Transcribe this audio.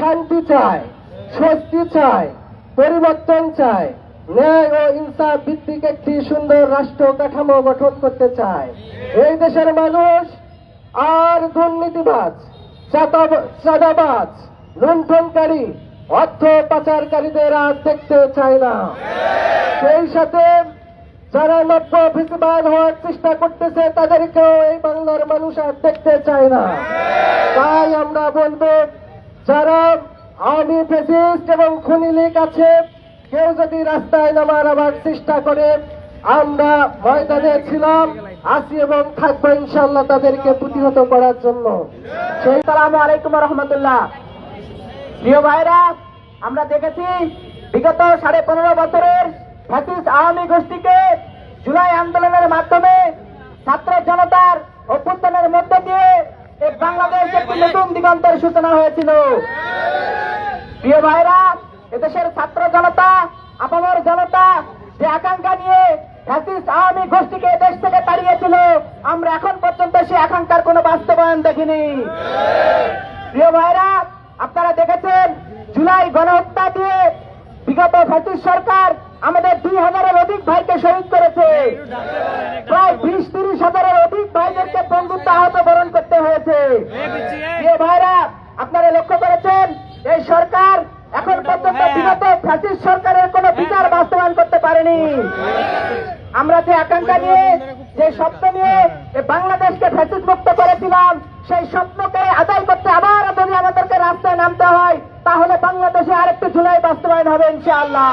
শান্তি চায়, স্বস্তি চায়, পরিবর্তন চায়, ন্যায় ও ইনসাফ ভিত্তিক একটি সুন্দর রাষ্ট্র কাঠামো গঠন করতে চায়। এই দেশের মানুষ আর দুর্নীতিবাজ চাঁদা- চাঁদাবাজ, লুণ্ঠনকারী, অর্থ পাচারকারীদের আর দেখতে চায় না। সেই সাথে যারা নব্য ফিসবাদ হওয়ার চেষ্টা করতেছে, তাদেরকেও এই বাংলার মানুষ আর দেখতে চায় না। তাই বলব, যারা আওয়ামী ফেসিস্ট এবং খুনি লীগ আছে, কেউ যদি রাস্তায় নামার আবার চেষ্টা করে, আমরা ময়দানে ছিলাম, আছি এবং থাকব ইনশাল্লাহ তাদেরকে প্রতিহত করার জন্য। রহমতুল্লাহ। প্রিয় ভাইরা, আমরা দেখেছি বিগত সাড়ে পনেরো বছরের ফ্যাসিস্ট আওয়ামী গোষ্ঠীকে জুলাই আন্দোলনের মাধ্যমে ছাত্র জনতার অভ্যুত্থানের মধ্য দিয়ে এই বাংলাদেশ একটি দিগন্তের সূচনা হয়েছিল। প্রিয় ভাইরা, এদেশের ছাত্র জনতা, আপামর জনতা, যে আকাঙ্ক্ষা নিয়ে আওয়ামী গোষ্ঠীকে দেশ থেকে তাড়িয়েছিল, আমরা এখন পর্যন্ত সে আকাঙ্ক্ষার কোনো বাস্তবায়ন দেখিনি। প্রিয় ভাইরা, আপনারা দেখেছেন, জুলাই গণহত্যা দিয়ে বিগত ফ্যাসিস্ট সরকার আমাদের দুই হাজারের অধিক ভাইকে শহীদ করেছে। প্রায় বিশ তিরিশ হাজারের অধিক ভাইদেরকে বন্ধুত্ব আহত বরণ করতে হয়েছে। আপনারা লক্ষ্য করেছেন এই সরকার এখন পর্যন্ত বিগত ফ্যাসিস্ট সরকারের কোনো বিচার বাস্তবায়ন করতে পারেনি। আমরা যে আকাঙ্ক্ষা নিয়ে যে স্বপ্ন নিয়ে বাংলাদেশকে ফ্যাসিস মুক্ত করেছিলাম সেই স্বপ্নকে আদায় করতে আবার যদি আমাদেরকে রাস্তায় নামতে হয় তাহলে বাংলাদেশে আরেকটু জুলাই বাস্তবায়ন হবে ইনশাআল্লাহ।